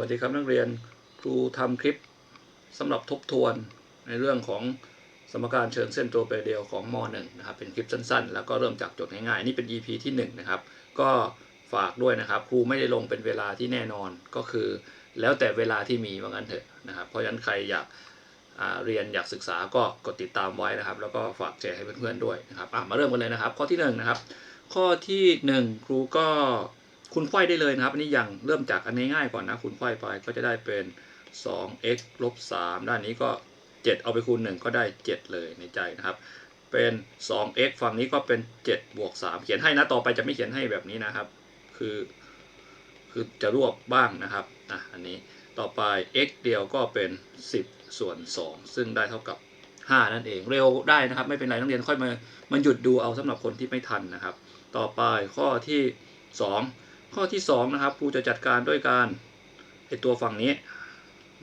วัสดีครับนักเรียนครูทำคลิปสำหรับทบทวนในเรื่องของสมการเชิงเส้นตัวแปรเดียวของม .1 นะครับเป็นคลิปสั้นๆ แล้วก็เริ่มจากโจทย์ง่ายๆนี่เป็น EP ที่1นะครับก็ฝากด้วยนะครับครูไม่ได้ลงเป็นเวลาที่แน่นอนก็คือ แล้วแต่เวลาที่มีว่างั้นเถอะนะครับเพราะฉะนั้นใครอยากเรียนอยากศึกษาก็กดติดตามไว้นะครับ แล้วก็ฝากแชร์ให้เพื่อนๆด้วยนะครับมาเริ่มกันเลยนะครับ ข้อที่หนึ่งนะครับข้อที่หนึ่งครูก็ คุณไขว้ได้เลยนะครับ อันนี้อย่างเริ่มจากอันง่ายๆก่อนนะ คุณไขว้ไปก็จะได้เป็น 2x ลบ3ด้านนี้ก็ 7 เอาไปคูณ 1 ก็ได้ 7 เลยในใจนะครับ เป็น 2x ฝั่งนี้ก็เป็น 7 บวก 3 เขียนให้นะ ต่อไปจะไม่เขียนให้แบบนี้นะครับ คือ คือจะรวบบ้างนะครับอะอันนี้ต่อไป x เดียวก็เป็น 10 ส่วน 2 ซึ่งได้เท่ากับ 5 นั่นเอง เร็วได้นะครับ ไม่เป็นไรนักเรียนค่อยมามันหยุดดูเอาสำหรับคนที่ไม่ทันนะครับ ต่อไปข้อที่ 2 ข้อที่2นะครับครูจะจัดการด้วยการไอตัวฝั่งนี้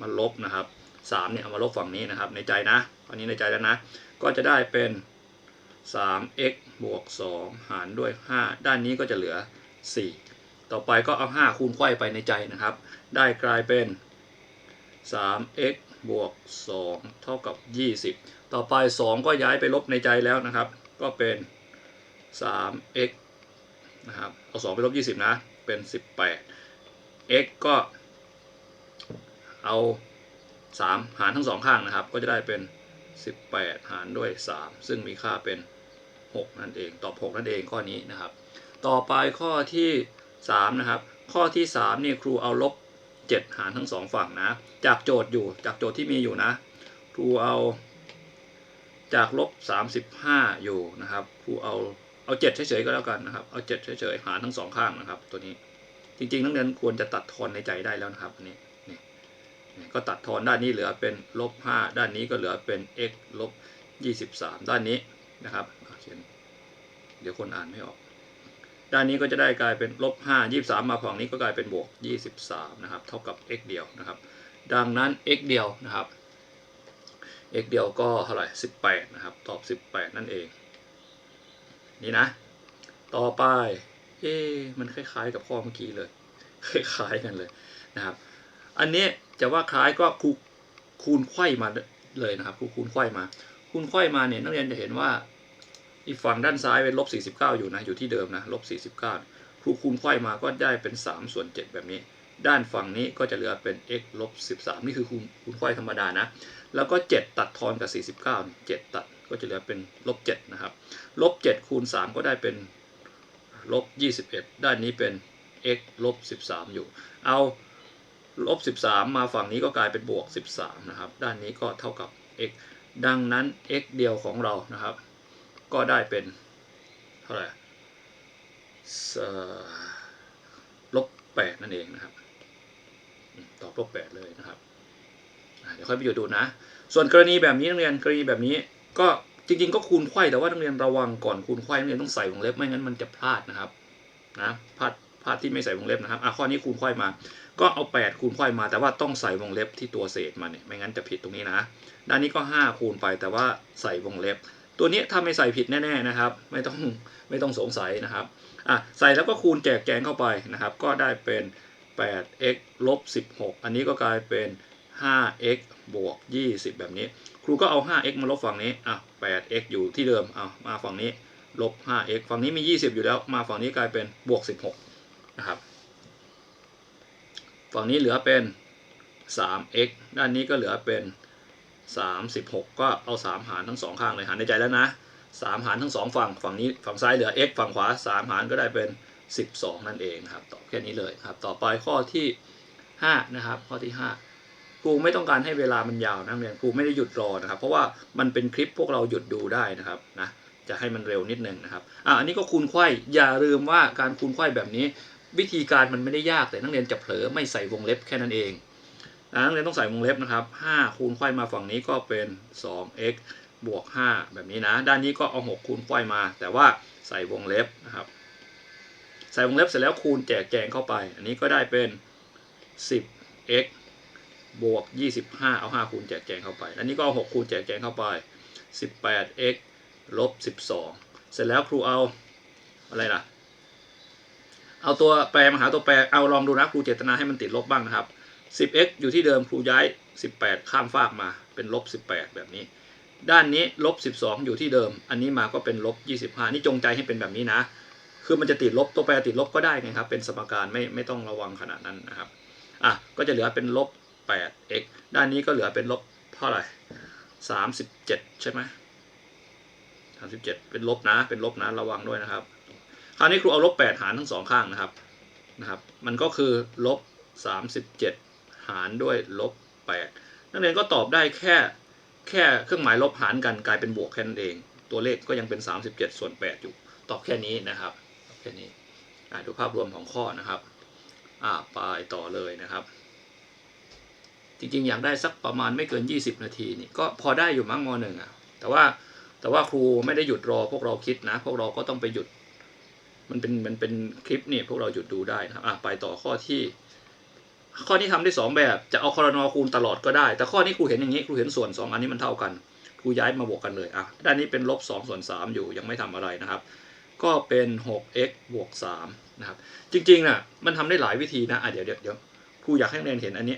มาลบนะครับ3เนี่ยเอามาลบฝั่งนี้นะครับในใจนะอันนี้ในใจแล้วนะ ก็จะได้เป็น 3x บวก 2 หารด้วย 5 ด้านนี้ก็จะเหลือ 4 ต่อไปก็เอา 5 คูณไขว้ไปในใจนะครับ ได้กลายเป็น 3x บวก 2 เท่ากับ 20 ต่อไป 2 ก็ย้ายไปลบในใจแล้วนะครับ ก็เป็น 3x นะครับ เอา 2 ไปลบ 20 นะ เป็น 18 x ก็เอา 3 หารทั้งสองข้างนะครับ ก็จะได้เป็น 18 หารด้วย 3 ซึ่งมีค่าเป็น 6 นั่นเองตอบ 6 นั่นเองข้อนี้นะครับ ต่อไปข้อที่ 3 นะครับ ข้อที่ 3 นี่ครูเอาลบ 7 หารทั้งสองฝั่งนะ จากโจทย์อยู่จากโจทย์ที่มีอยู่นะ ครูเอาจากลบ 35 อยู่นะครับ ครูเอา เอา7เฉยๆก็แล้วกันนะครับ เอา7เฉยๆหารทั้งสองข้างนะครับ ตัวนี้จริงๆนักเรียนควรจะตัดทอนในใจได้แล้วนะครับอันนี้นี่นี่ก็ตัดทอนด้านนี้เหลือเป็นลบ5ด้านนี้ก็เหลือเป็น x ลบ23ด้านนี้นะครับเขียนเดี๋ยวคนอ่านไม่ออก ด้านนี้ก็จะได้กลายเป็นลบ5 23มมาฝั่งนี้ก็กลายเป็นบวก23นะครับ เท่ากับ x เดียวนะครับ ดังนั้น x เดียวนะครับ x เดียวก็เท่าไหร่18 นะครับ ตอบ 18 นั่นเอง นี่นะ ต่อไป เอ๊มันคล้ายๆกับข้อเมื่อกี้เลย คล้ายๆกันเลยนะครับ อันนี้จะว่าคล้ายก็คูคูณไขว้มาเลยนะครับคูคูณไขว้มา คูณไขว้มาเนี่ยนักเรียนจะเห็นว่าอีกฝั่งด้านซ้ายเป็นลบ49 อยู่นะ อยู่ที่เดิมนะลบ49ครูคูณไขว้มาก็ได้เป็น 3 ส่วน 7 แบบนี้ ด้านฝั่งนี้ก็จะเหลือเป็น x ลบ13 นี่คือคูณคูณไขว้ธรรมดานะ แล้วก็ 7 ตัดทอนกับ 49 7 ตัด ก็จะเหลือเป็นลบ7นะครับลบ7คูณ 3 ก็ได้เป็นลบ21 ด้านนี้เป็น x ลบ13 อยู่ เอาลบ13 มาฝั่งนี้ก็กลายเป็นบวก 13 นะครับ ด้านนี้ก็เท่ากับ x ดังนั้น x เดียวของเรานะครับ ก็ได้เป็นเท่าไหร่ลบ8นั่นเองนะครับอืมตอบลบ8เลยนะครับเดี๋ยวค่อยไปดูนะ ส่วนกรณีแบบนี้นักเรียนกรณีแบบนี้ ก็จริงๆก็คูณไขว้แต่ว่านักเรียนระวังก่อนคูณไขว้นักเรียนต้องใส่วงเล็บไม่งั้นมันจะพลาดนะครับนะพลาดพลาดที่ไม่ใส่วงเล็บนะครับอะข้อนี้คูณไขว้มา ก็เอา 8 คูณไขว้มาแต่ว่าต้องใส่วงเล็บที่ตัวเศษมาเนี่ยไม่งั้นจะผิดตรงนี้นะ ด้านนี้ก็ 5 คูณไปแต่ว่าใส่วงเล็บ ตัวนี้ถ้าไม่ใส่ผิดแน่ๆนะครับ ไม่ต้องไม่ต้องสงสัยนะครับอะใส่แล้วก็คูณแจกแจงเข้าไปนะครับ ก็ได้เป็น 8x ลบ16 อันนี้ก็กลายเป็น 5x บวก 20 แบบนี้ ครูก็เอา 5x มาลบฝั่งนี้ อะ 8x อยู่ที่เดิม เอามาฝั่งนี้ ลบ 5x ฝั่งนี้มี 20 อยู่แล้ว มาฝั่งนี้กลายเป็นบวก 16 นะครับ ฝั่งนี้เหลือเป็น 3x ด้านนี้ก็เหลือเป็น 36 ก็เอา 3 หารทั้งสองข้างเลย หารในใจแล้วนะ 3 หารทั้งสองฝั่ง ฝั่งนี้ ฝั่งซ้ายเหลือ x ฝั่งขวา 3 หารก็ได้เป็น 12 นั่นเองนะครับ ตอบแค่นี้เลยครับ ต่อไปข้อที่ 5 นะครับ ข้อที่ 5 ครูไม่ต้องการให้เวลามันยาวนะเรียนครูไม่ได้หยุดรอนะครับ เพราะว่ามันเป็นคลิปพวกเราหยุดดูได้นะครับนะจะให้มันเร็วนิดนึงนะครับอะอันนี้ก็คูณไขว้อย่าลืมว่าการคูณไขว้แบบนี้ วิธีการมันไม่ได้ยากแต่นักเรียนจะเผลอไม่ใส่วงเล็บแค่นั้นเองนะนักเรียนต้องใส่วงเล็บนะครับ5คูณไขว้มาฝั่งนี้ก็เป็น 2x บวก 5 แบบนี้นะ ด้านนี้ก็เอา 6 คูณไขว้มา แต่ว่าใส่วงเล็บนะครับ ใส่วงเล็บเสร็จแล้วคูณแจกแจงเข้าไป อันนี้ก็ได้เป็น 10x บวก 25 เอา 5 คูณแจกแจงเข้าไป อันนี้ก็เอา6คูณแจกแจงเข้าไป 18x ลบ 12 เสร็จแล้วครูเอาอะไรล่ะ เอาตัวแปรมาหาตัวแปร เอาลองดูนะครูเจตนาให้มันติดลบบ้างนะครับ 10x อยู่ที่เดิมครูย้าย 18 ข้ามฟากมาเป็นลบ 18 แบบนี้ ด้านนี้ลบ 12 อยู่ที่เดิม อันนี้มาก็เป็นลบ 25 นี่จงใจให้เป็นแบบนี้นะ คือมันจะติดลบตัวแปรติดลบก็ได้ไงครับ เป็นสมการไม่ไม่ต้องระวังขนาดนั้นนะครับ อะ ก็จะเหลือเป็นลบ 8x ด้านนี้ก็เหลือเป็นลบเท่าไหร่ 37 ใช่ไหม37 เป็นลบนะ เป็นลบนะ ระวังด้วยนะครับ คราวนี้ครูเอาลบ 8 หารทั้งสองข้างนะครับ นะครับ มันก็คือลบ 37 หารด้วยลบ 8 นักเรียนก็ตอบได้แค่แค่เครื่องหมายลบหารกันกลายเป็นบวกแค่นั้นเอง ตัวเลขก็ยังเป็น 37 ส่วน 8 อยู่ ตอบแค่นี้นะครับแค่นี้ดูภาพรวมของข้อนะครับ อ่าไปต่อเลยนะครับ ริงๆ อยากได้สักประมาณไม่เกิน 20 นาทีนี่ก็พอได้อยู่มั้งมหนึ่งอะแต่ว่าแต่ว่าครูไม่ได้หยุดรอพวกเราคิดนะ พวกเราก็ต้องไปหยุด มันเป็นมันเป็นคลิปนี่พวกเราหยุดดูได้นะครับอะไปต่อข้อที่ ข้อนี้ทำได้สองแบบจะเอาคอรนอคูณตลอดก็ได้ แต่ข้อนี้ครูเห็นอย่างนี้ครูเห็นส่วน 2 อันนี้มันเท่ากันครูย้ายมาบวกกันเลยอะด้านนี้เป็นลบ2ส่วน3อยู่ยังไม่ทำอะไรนะครับ ก็เป็น 6x บวก3นะครับจริงๆน่ะมันทำได้หลายวิธีนะอะเดี๋ยวเดี๋ยวเดี๋ยวครูอยากให้นักเรียนเห็นอันนี้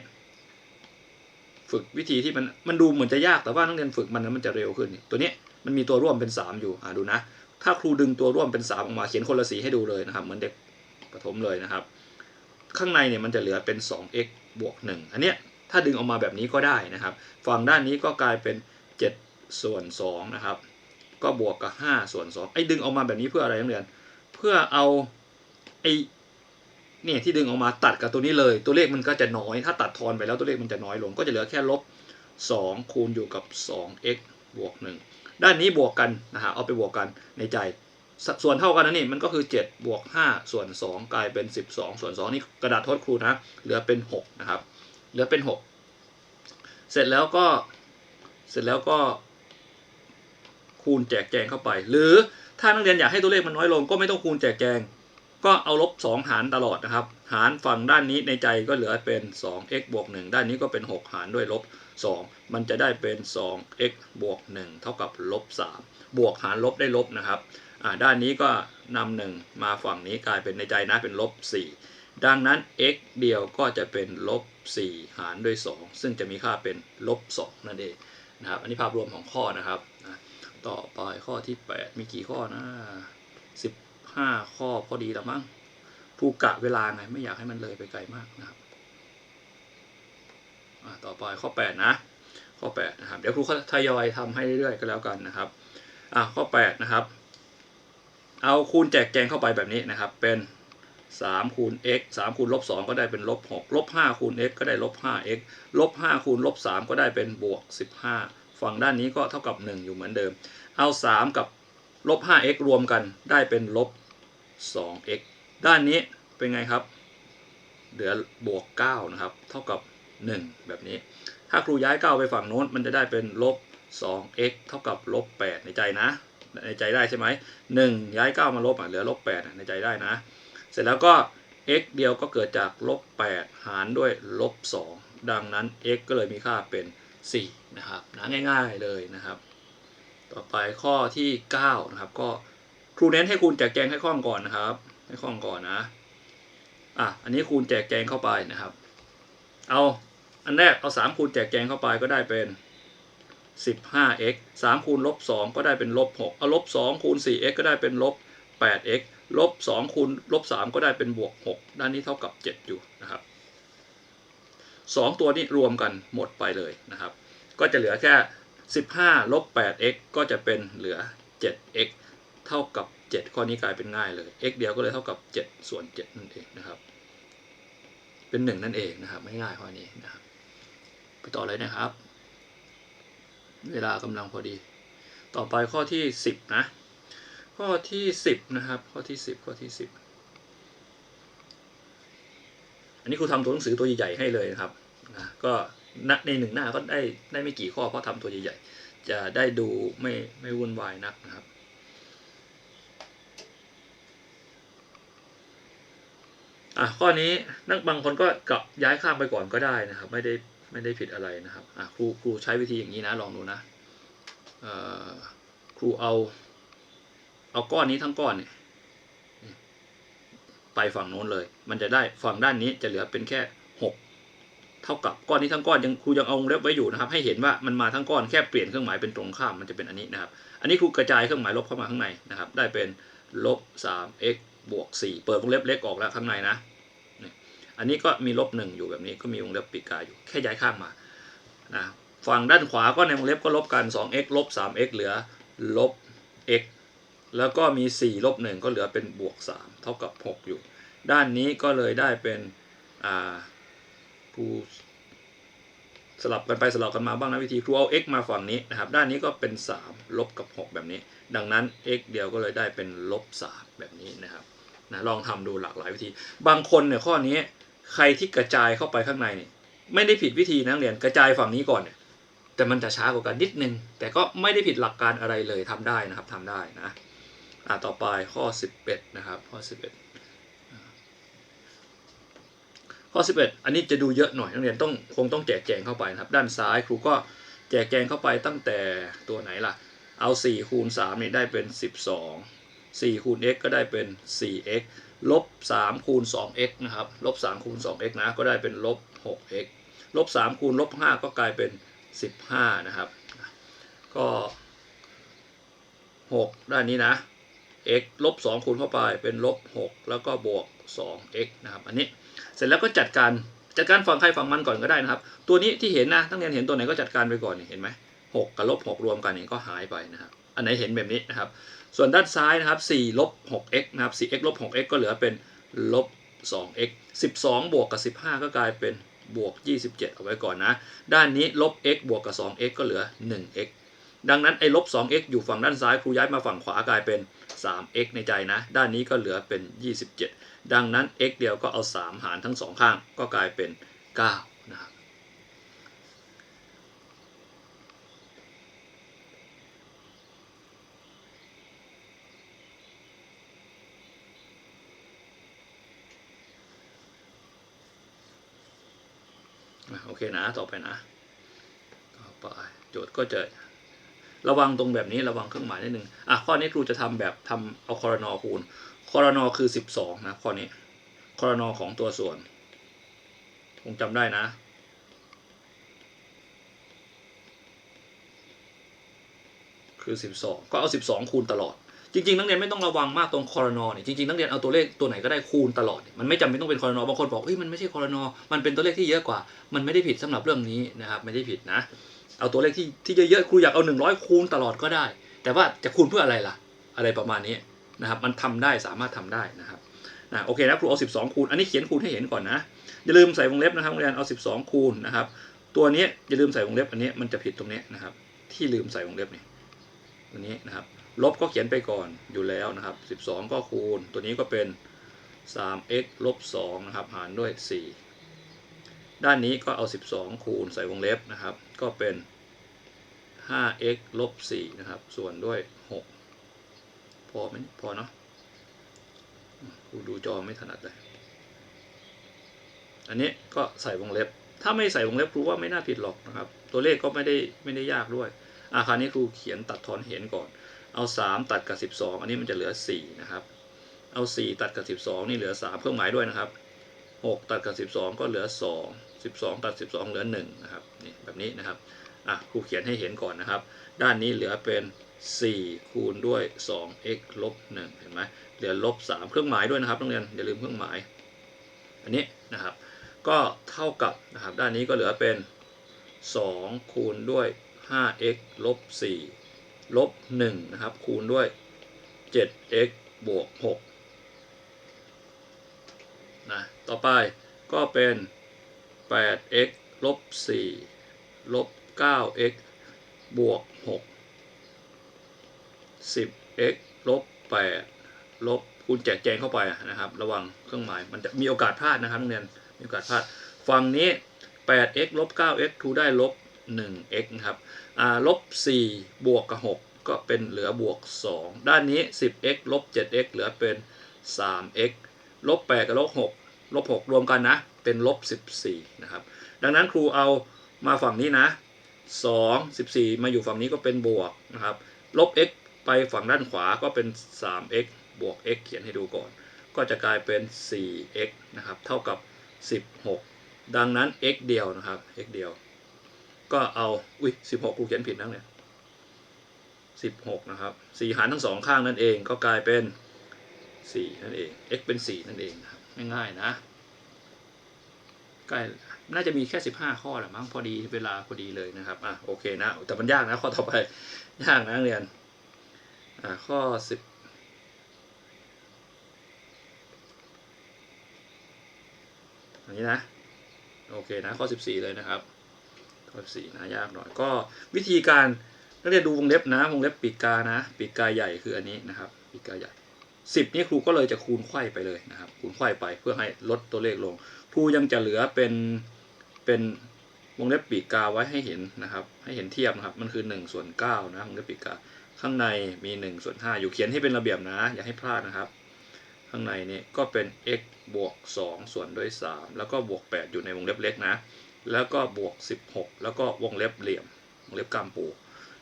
ฝึกวิธีที่มันมันดูเหมือนจะยากแต่ว่านักเรียนฝึกมันแล้วมันจะเร็วขึ้นนี่ตัวนี้มันมีตัวร่วมเป็น 3 อยู่อะดูนะ ถ้าครูดึงตัวร่วมเป็น 3 ออกมาเขียนคนละสีให้ดูเลยนะครับ เหมือนเด็กประถมเลยนะครับ ข้างในเนี่ยมันจะเหลือเป็น 2x บวก 1 อันเนี้ยถ้าดึงออกมาแบบนี้ก็ได้นะครับ ฝั่งด้านนี้ก็กลายเป็น 7 ส่วน2นะครับ ก็บวกกับ 5 ส่วน2ไอ้ดึงออกมาแบบนี้เพื่ออะไรนักเรียน เพื่อเอาไอ้ เนี่ยที่ดึงออกมาตัดกับตัวนี้เลย ตัวเลขมันก็จะน้อย ถ้าตัดทอนไปแล้วตัวเลขมันจะน้อยลง ก็จะเหลือแค่ลบ 2 คูณอยู่กับ 2x บวก 1 ด้านนี้บวกกันนะฮะเอาไปบวกกันในใจสส่วนเท่ากันนะนี่มันก็คือ 7 บวก 5 ส่วน 2 กลายเป็น 12 ส่วน 2 นี่กระดาษโทษครูนะ เหลือเป็น 6 นะครับ เหลือเป็น 6 เสร็จแล้วก็เสร็จแล้วก็คูณแจกแจงเข้าไป หรือถ้านักเรียนอยากให้ตัวเลขมันน้อยลง ก็ไม่ต้องคูณแจกแจง ก็เอาลบ 2 หารตลอดนะครับ หารฝั่งด้านนี้ในใจก็เหลือเป็น 2x บวก 1 ด้านนี้ก็เป็น 6 หารด้วยลบ 2 มันจะได้เป็น 2x บวก 1 เท่ากับลบ 3 บวกหารลบได้ลบนะครับ ด้านนี้ก็นำหนึ่งมาฝั่งนี้กลายเป็นในใจนะเป็นลบ 4 ดังนั้น x เดียวก็จะเป็นลบ 4 หารด้วย 2 ซึ่งจะมีค่าเป็นลบ 2 นั่นเองนะครับ อันนี้ภาพรวมของข้อนะครับ ต่อไปข้อที่ 8 มีกี่ข้อนะ 15ข้อพอดีแล้วมั้งผูกกะเวลาไง ไม่อยากให้มันเลยไปไกลมากนะครับต่อไปข้อ8นะ ข้อ8นะครับ เดี๋ยวครูทยอยทำให้เรื่อยๆก็แล้วกันนะครับ อ่าข้อ8นะครับ เอาคูณแจกแจงเข้าไปแบบนี้นะครับ เป็น3คูณ x 3คูณลบ2ก็ได้เป็นลบ6ลบ5คูณ x ก็ได้ลบ 5x ลบ5คูณลบ3ก็ได้เป็นบวก15ฝั่งด้านนี้ก็เท่ากับ1อยู่เหมือนเดิม เอา3กับลบ 5x รวมกันได้เป็นลบ 2x ด้านนี้เป็นไงครับ เหลือบวก 9 นะครับ เท่ากับ 1 แบบนี้ ถ้าครูย้าย 9 ไปฝั่งโน้น มันจะได้เป็นลบ 2x เท่ากับลบ 8 ในใจนะ ในใจได้ใช่ไหมหนึ่งย้าย 9 มาลบอะเหลือลบ 8 ในใจได้นะ เสร็จแล้วก็ x เดียวก็เกิดจากลบ 8 หารด้วยลบ 2 ดังนั้น x ก็เลยมีค่าเป็น 4 นะครับนะง่าย ๆเลยนะครับ ต่อไปข้อที่ 9 นะครับก็ ครูเน้นให้คูณแจกแจงให้คล่องก่อนนะครับ ให้คล่องก่อนนะ อะ อันนี้คูณแจกแจงเข้าไปนะครับ เอาอันแรกเอา3คูณแจกแจงเข้าไปก็ได้เป็น 15x 3คูณลบ2ก็ได้เป็นลบ6เอาลบ2คูณ 4x ก็ได้เป็นลบ 8x ลบ2คูณลบ3ก็ได้เป็นบวก 6 ด้านนี้เท่ากับ 7 อยู่นะครับ 2 ตัวนี้รวมกันหมดไปเลยนะครับ ก็จะเหลือแค่ 15 ลบ 8x ก็จะเป็นเหลือ 7x เท่ากับ 7 ข้อนี้กลายเป็นง่ายเลย x เดียวก็เลยเท่ากับ 7 ส่วน 7 นั่นเองนะครับ เป็น 1 นั่นเองนะครับ ไม่ง่ายข้อนี้นะครับ ไปต่อเลยนะครับ เวลากำลังพอดี ต่อไปข้อที่สิบนะ ข้อที่สิบนะครับ ข้อที่สิบข้อที่สิบอันนี้ครูทำตัวหนังสือตัวใหญ่ๆให้เลยนะครับนะก็ในหนึ่งหน้าก็ได้ได้ไม่กี่ข้อเพราะทำตัวใหญ่ๆจะได้ดูไม่ไม่วุ่นวายนักนะครับ อะข้อนี้นักบางคนก็กลับย้ายข้ามไปก่อนก็ได้นะครับ ไม่ได้ไม่ได้ผิดอะไรนะครับอะครูครูใช้วิธีอย่างนี้นะลองดูนะเอ่อครูเอา เอาก้อนนี้ทั้งก้อนเนี่ยไปฝั่งโน้นเลย มันจะได้ฝั่งด้านนี้จะเหลือเป็นแค่หกเท่ากับก้อนนี้ทั้งก้อนยังครูยังเอาวงเล็บไว้อยู่นะครับ ให้เห็นว่ามันมาทั้งก้อนแค่เปลี่ยนเครื่องหมายเป็นตรงข้ามมันจะเป็นอันนี้นะครับ อันนี้ครูกระจายเครื่องหมายลบเข้ามาข้างในนะครับ ได้เป็นลบ 3x บวก 4 เปิดวงเล็บเล็กออกแล้วข้างในนะอันนี้ก็มีลบ 1 อยู่แบบนี้ก็มีวงเล็บปีกกาอยู่แค่ย้ายข้างมานะฝั่งด้านขวาก็ในวงเล็บก็ลบกัน 2x ลบ 3x เหลือลบ x แล้วก็มี 4 ลบ 1 ก็เหลือเป็นบวก 3 เท่ากับ 6 อยู่ ด้านนี้ก็เลยได้เป็นอ่าครูสลับกันไปสลับกันมาบ้างนะวิธีครูเอา x มาฝั่งนี้นะครับ ด้านนี้ก็เป็น 3 ลบกับ 6 แบบนี้ ดังนั้น x เดียวก็เลยได้เป็นลบ 3 แบบนี้นะครับ นะลองทำดูหลากหลายวิธี บางคนเนี่ยข้อนี้ใครที่กระจายเข้าไปข้างในเนี่ยไม่ได้ผิดวิธีนะนักเรียนกระจายฝั่งนี้ก่อนเนี่ยแต่มันจะช้ากว่ากันนิดนึง แต่ก็ไม่ได้ผิดหลักการอะไรเลยทำได้นะครับทำได้นะอ่าต่อไปข้อ 11 นะครับ ข้อ 11 ข้อ 11 อันนี้จะดูเยอะหน่อยนักเรียนต้องคงต้องแจกแจงเข้าไปนะครับ ด้านซ้ายครูก็แจกแจงเข้าไปตั้งแต่ตัวไหนล่ะ เอา4คูณ3นี่ได้เป็น 12 4คูณ x ก็ได้เป็น 4x ลบ3คูณ 2x นะครับลบ3คูณ 2x นะก็ได้เป็นลบ 6x ลบ3คูณลบ5ก็กลายเป็น 15 นะครับ ก็ 6 ด้านนี้นะ x ลบ2คูณเข้าไปเป็นลบ 6 แล้วก็บวก 2x นะครับ อันนี้เสร็จแล้วก็จัดการจัดการฝั่งใครฝั่งมันก่อนก็ได้นะครับ ตัวนี้ที่เห็นนะตั้งเรียนเห็นตัวไหนก็จัดการไปก่อนเห็นไหม6กับลบ6รวมกันเนี่ยก็หายไปนะครับ อันไหนเห็นแบบนี้นะครับ ส่วนด้านซ้ายนะครับ4ลบ 6x นะครับ 4x ลบ 6x ก็เหลือเป็นลบ 2x 12 บวกกับ 15 ก็กลายเป็นบวก 27 เอาไว้ก่อนนะ ด้านนี้ลบ x บวกกับ 2x ก็เหลือ 1x ดังนั้นไอ้ลบ 2x อยู่ฝั่งด้านซ้าย ครูย้ายมาฝั่งขวากลายเป็น 3x ในใจนะ ด้านนี้ก็เหลือเป็น 27 ดังนั้น x เดียวก็เอา 3 หารทั้งสองข้างก็กลายเป็น 9 นะครับ อะ โอเคนะต่อไปนะต่อไปโจทย์ก็จะระวังตรงแบบนี้ระวังเครื่องหมายนิดนึงอะข้อนี้ครูจะทำแบบทำเอาคอรนอคูณคอรนอคือ 12 นะข้อนี้คอรนอของตัวส่วนคงจำได้นะคือ 12 ก็เอา 12 คูณตลอด จริงๆนักเรียนไม่ต้องระวังมากตรงคอรนอเนี่ยจริงๆนักเรียนเอาตัวเลขตัวไหนก็ได้คูณตลอดเนี่ยมันไม่จำเป็นต้องเป็นคอรนอบางคนบอกเฮ้ยมันไม่ใช่คอรนอมันเป็นตัวเลขที่เยอะกว่า มันไม่ได้ผิดสำหรับเรื่องนี้นะครับไม่ได้ผิดนะ เอาตัวเลขที่ที่เยอะๆครูอยากเอา 100 คูณตลอดก็ได้ แต่ว่าจะคูณเพื่ออะไรล่ะ อะไรประมาณนี้นะครับมันทำได้สามารถทำได้นะครับนะโอเคนะครูเอา 12 คูณ อันนี้เขียนคูณให้เห็นก่อนนะอย่าลืมใส่วงเล็บนะครับนักเรียนเอา 12 คูณนะครับตัวนี้อย่าลืมใส่วงเล็บอันนี้มันจะผิดตรงนี้นะครับที่ลืมใส่วงเล็บนี่ตัวนี้นะครับ ลบก็เขียนไปก่อนอยู่แล้วนะครับ 12 ก็คูณ ตัวนี้ก็เป็น 3x ลบ2นะครับ หารด้วย 4 ด้านนี้ก็เอา 12 คูณใส่วงเล็บนะครับ ก็เป็น 5x ลบ4นะครับ ส่วนด้วย 6 พอไหมพอเนาะกูดูจอไม่ถนัดเลย อันนี้ก็ใส่วงเล็บ ถ้าไม่ใส่วงเล็บครูว่าไม่น่าผิดหรอกนะครับ ตัวเลขก็ไม่ได้ไม่ได้ยากด้วย อาคาวนี้ครูเขียนตัดทอนเห็นก่อน เอา 3 ตัดกับ 12 อันนี้มันจะเหลือ 4 นะครับ เอา 4 ตัดกับ 12 นี่เหลือ 3เพิ่มหมายด้วยนะครับ 6 ตัดกับ 12 ก็เหลือ 2 12 ตัด 12 เหลือ 1 นะครับ นี่แบบนี้นะครับ อะครูเขียนให้เห็นก่อนนะครับ ด้านนี้เหลือเป็น 4 คูณด้วย 2x ลบ 1 เห็นไหมเหลือลบ 3 เครื่องหมายด้วยนะครับนักเรียน อย่าลืมเครื่องหมาย อันนี้นะครับ ก็เท่ากับนะครับ ด้านนี้ก็เหลือเป็น 2 คูณด้วย 5x ลบ 4 ลบ1นะครับ คูณด้วย 7x บวก6นะต่อไปก็เป็น 8x ลบ4ลบ 9x บวก 6 10x ลบ 8 ลบคูณแจกแจงเข้าไปนะครับ ระวังเครื่องหมาย มันจะมีโอกาสพลาดนะครับนักเรียนมีโอกาสพลาด ฝั่งนี้ 8x ลบ 9x ทูได้ลบ 1x นะครับลบ4บวกกับ 6 ก็เป็นเหลือบวก 2 ด้านนี้ 10x ลบ 7x เหลือเป็น 3x ลบ8กับลบ6ลบ 6 รวมกันนะ เป็นลบ 14 นะครับ ดังนั้นครูเอามาฝั่งนี้นะ 2 14 มาอยู่ฝั่งนี้ก็เป็นบวกนะครับ ลบ x ไปฝั่งด้านขวาก็เป็น 3x บวก x เขียนให้ดูก่อน ก็จะกลายเป็น 4x นะครับ เท่ากับ 16 ดังนั้น x เดียวนะครับ x เดียว ก็เอาอุ้ย16ครูเขียนผิดนั่งเนี่ย16นะครับ4หารทั้งสองข้างนั่นเองก็กลายเป็น4นั่นเอง x เป็น4นั่นเองนะครับง่ายๆนะใกล้น่าจะมีแค่15ข้อแหละมั้งพอดีเวลาพอดีเลยนะครับอะโอเคนะ แต่มันยากนะข้อต่อไปยากนะเรียนอะข้อ10อันนี้นะ โอเคนะ ข้อ 14 เลยนะครับ ข้อ14นะยากหน่อยก็วิธีการนักเรียนดูวงเล็บนะวงเล็บปีกกานะปีกกาใหญ่คืออันนี้นะครับปีกกาใหญ่10นี่ครูก็เลยจะคูณไขว้ไปเลยนะครับ คูณไขว้ไปเพื่อให้ลดตัวเลขลง ครูยังจะเหลือเป็นเป็นวงเล็บปีกกาไว้ให้เห็นนะครับ ให้เห็นเทียบนะครับ มันคือ1ส่วน9นะวงเล็บปีกกาข้างในมี1ส่วน5อยู่เขียนให้เป็นระเบียบนะ อย่าให้พลาดนะครับ ข้างในนี้ก็เป็น x บวก2ส่วนด้วย 3 แล้วก็บวก 8 อยู่ในวงเล็บเล็กนะ แล้วก็บวก 16 แล้วก็วงเล็บเหลี่ยม วงเล็บกามปู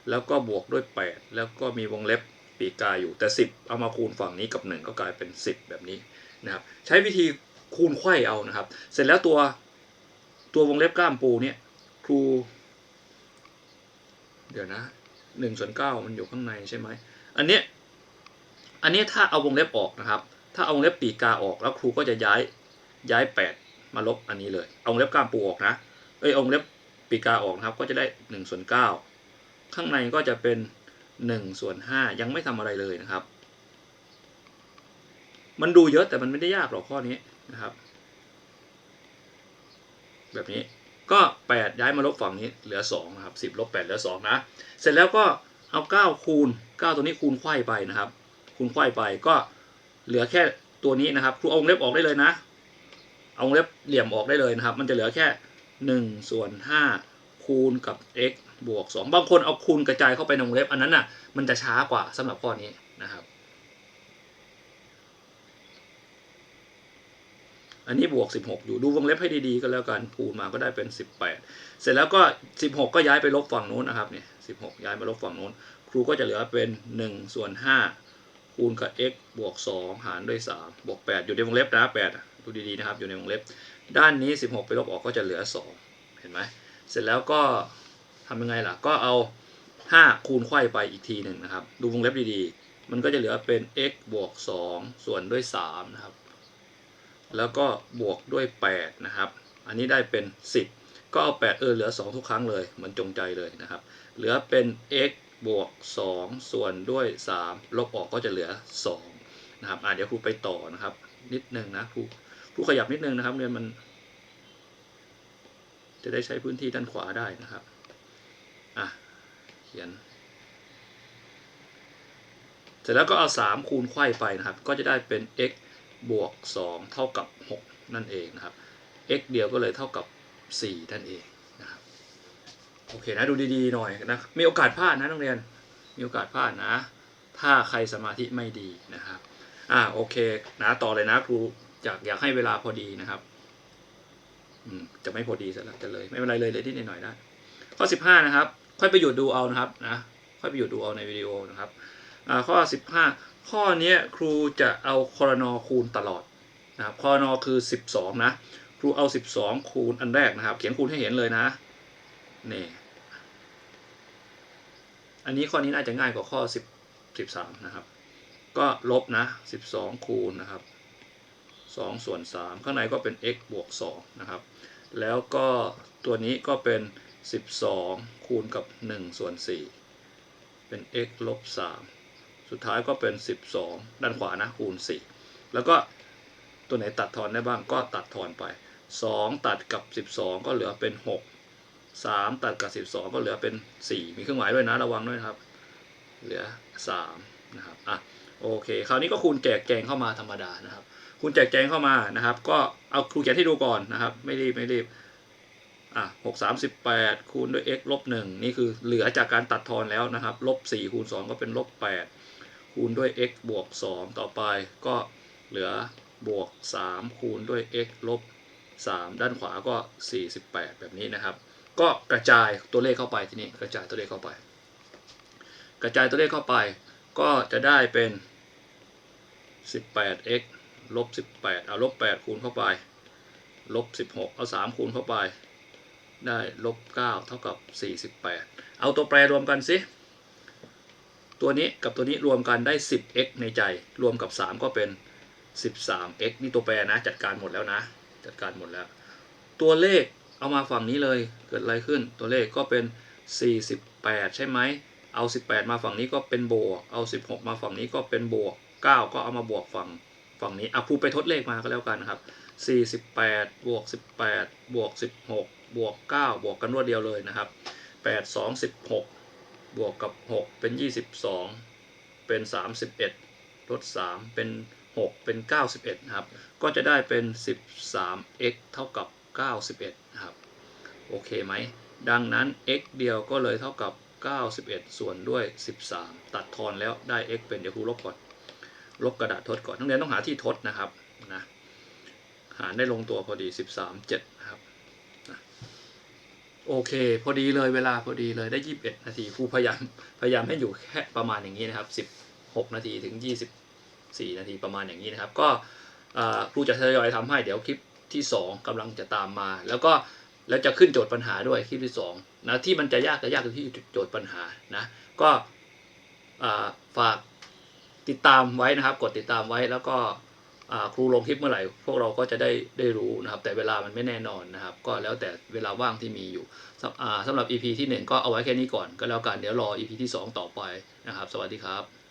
แล้วก็บวกด้วย 8 แล้วก็มีวงเล็บปีกาอยู่แต่ 10 เอามาคูณฝั่งนี้กับ 1 ก็กลายเป็น 10 แบบนี้นะครับใช้วิธีคูณไขว้เอานะครับ เสร็จแล้วตัวตัววงเล็บกล้ามปูเนี่ยครู เดี๋ยวนะ1ส่วน9มันอยู่ข้างในใช่ไหมอันเนี้ยอันนี้ถ้าเอาวงเล็บออกนะครับ ถ้าเอาวงเล็บปีกกาออกแล้วครูก็จะย้ายย้าย8มาลบอันนี้เลย เอาวงเล็บกล้ามปูออกนะ เอ้ยองเล็บปีกกาออกนะครับ ก็จะได้1ส่วน9ข้างในก็จะเป็น1ส่วน5ยังไม่ทำอะไรเลยนะครับ มันดูเยอะแต่มันไม่ได้ยากหรอกข้อนี้นะครับ แบบนี้ก็ 8 ย้ายมาลบฝั่งนี้เหลือ2นะครับ10ลบ8เหลือ2นะเสร็จแล้วก็เอา 9 คูณ 9 ตัวนี้คูณไขว้ไปนะครับ คูณไขว้ไปก็เหลือแค่ตัวนี้นะครับครูเอาวงเล็บออกได้เลยนะ เอาวงเล็บเหลี่ยมออกได้เลยนะครับ มันจะเหลือแค่ 1 ส่วน 5 คูณกับ x บวก 2 บางคนเอาคูณกระจายเข้าไปในวงเล็บ อันนั้นน่ะมันจะช้ากว่าสำหรับข้อนี้นะครับ อันนี้บวก 16 อยู่ดูวงเล็บให้ดีๆก็แล้วกันคูณมาก็ได้เป็น 18 เสร็จแล้วก็ 16 ก็ย้ายไปลบฝั่งนู้นนะครับเนี่ย16 ย้ายมาลบฝั่งนู้น ครูก็จะเหลือเป็น 1 ส่วน 5 คูณกับ x บวก 2 หารด้วย 3 บวก 8 อยู่ในวงเล็บนะ8ดูดีๆนะครับอยู่ในวงเล็บ ด้านนี้ 16 ไปลบออกก็จะเหลือ 2 เห็นไหมเสร็จแล้วก็ทำยังไงล่ะ ก็เอา 5 คูณไขว้ไปอีกทีหนึ่งนะครับ ดูวงเล็บดีๆ มันก็จะเหลือเป็น x บวก 2 ส่วนด้วย 3 นะครับ แล้วก็บวกด้วย 8 นะครับ อันนี้ได้เป็น 10 ก็เอา 8 เออเหลือ 2 ทุกครั้งเลยเหมือนจงใจเลยนะครับ เหลือเป็น x บวก 2 ส่วนด้วย 3 ลบออกก็จะเหลือ 2 นะครับ อะเดี๋ยวครูไปต่อนะครับ นิดนึงนะครู ครูขยับนิดนึงนะครับเรียนมัน จะได้ใช้พื้นที่ด้านขวาได้นะครับ อะ เขียน เสร็จแล้วก็เอา 3 คูณไขว้ไปนะครับ ก็จะได้เป็น x บวก 2 เท่ากับ 6 นั่นเองนะครับ x เดียวก็เลยเท่ากับ 4 นั่นเองนะครับ โอเคนะ ดูดีๆหน่อยนะ มีโอกาสพลาดนะนักเรียน มีโอกาสพลาดนะ ถ้าใครสมาธิไม่ดีนะครับ อ่าโอเคนะต่อเลยนะครู อยากอยากให้เวลาพอดีนะครับ อืม จะไม่พอดีซะแล้วจะเลย ไม่เป็นไรเลยเลยที่หน่อยๆได้ข้อ15นะครับ ค่อยไปหยุดดูเอานะครับนะค่อยไปหยุดดูเอาในวิดีโอนะครับข้อ่าข้อ15ข้อนี้ครูจะเอาคอรนอคูณตลอดนะครับคอรนอคือ12นะครูเอา12คูณอันแรกนะครับ เขียนคูณให้เห็นเลยนะนี่อันนี้ข้อนี้น่าจะง่ายกว่าข้อ10 13นะครับ ก็ลบนะ12คูณนะครับ 2 ส่วน 3 ข้างในก็เป็น x บวก2นะครับ แล้วก็ตัวนี้ก็เป็น 12 คูณกับ 1 ส่วน 4 เป็น x ลบ 3 สุดท้ายก็เป็น 12 ด้านขวานะคูณ 4 แล้วก็ตัวไหนตัดทอนได้บ้างก็ตัดทอนไป 2 ตัดกับ 12 ก็เหลือเป็น 6 3 ตัดกับ 12 ก็เหลือเป็น 4 มีเครื่องหมายด้วยนะระวังด้วยนะครับ เหลือ 3 นะครับอะโอเค คราวนี้ก็คูณแจกแจงเข้ามาธรรมดานะครับ คูณแจกแจงเข้ามานะครับ ก็เอาครูเขียนให้ดูก่อนนะครับ ไม่รีบไม่รีบอะหกสามสิบแปดคูณด้วย x ลบหนึ่งนี่คือเหลือจากการตัดทอนแล้วนะครับลบสี่คูณสองก็เป็นลบแปดคูณด้วย x บวกสองต่อไปก็เหลือบวกสามคูณด้วย x ลบสามด้านขวาก็สี่สิบแปดแบบนี้นะครับ ก็กระจายตัวเลขเข้าไปที่นี้กระจายตัวเลขเข้าไป กระจายตัวเลขเข้าไป ก็จะได้เป็น 18x ลบ18เอาลบ8คูณเข้าไปลบสิบหกเอาสามคูณเข้าไป ได้ลบเก้าเท่ากับสี่สิบแปดเอาตัวแปรรวมกันสิตัวนี้กับตัวนี้รวมกันได้ 10x ในใจ รวมกับ3ก็เป็น 13x นี่ตัวแปรนะ จัดการหมดแล้วนะ จัดการหมดแล้ว ตัวเลขเอามาฝั่งนี้เลยเกิดอะไรขึ้น ตัวเลขก็เป็น48ใช่ไหมเอา 18 มาฝั่งนี้ก็เป็นบวก เอา 16 มาฝั่งนี้ก็เป็นบวก 9 ก็เอามาบวกฝั่ง ฝั่งนี้อะพูไปทดเลขมาก็แล้วกันนะครับ 48 บวก 18 บวก 16 บวก 9 บวกกันรวดเดียวเลยนะครับ 8 2 16 บวกกับ 6 เป็น 22 เป็น 31 ลด 3 เป็น 6 เป็น 91นะครับ ก็จะได้เป็น 13x เท่ากับ 91นะครับ โอเคไหม ดังนั้น x เดียวก็เลยเท่ากับ 91 ส่วนด้วย 13 ตัดทอนแล้วได้ x เป็นเดี๋ยวครูลบก่อน ลบกระดาษทดก่อนนักเรียนต้องหาที่ทดนะครับนะหารได้ลงตัวพอดี 13 7นะครับโอเค พอดีเลยเวลาพอดีเลยได้ 21 นาทีครูพยายามพยายามให้อยู่แค่ประมาณอย่างนี้นะครับ 16 นาทีถึง 24 นาทีประมาณอย่างนี้นะครับ ก็ครูจะทยอยทำให้เดี๋ยวคลิปที่ 2กำลังจะตามมา แล้วก็แล้วจะขึ้นโจทย์ปัญหาด้วยคลิปที่2นะที่มันจะยากจะยากตรงที่โจทย์ปัญหานะก็ฝาก ติดตามไว้นะครับ กดติดตามไว้แล้วก็ครูลงคลิปเมื่อไหร่ พวกเราก็จะได้ได้รู้นะครับ แต่เวลามันไม่แน่นอนนะครับ ก็แล้วแต่เวลาว่างที่มีอยู่สำสำหรับ EP ที่ 1 ก็เอาไว้แค่นี้ก่อนก็แล้วกันเดี๋ยวรอ EP ที่ 2 ต่อไปนะครับ สวัสดีครับ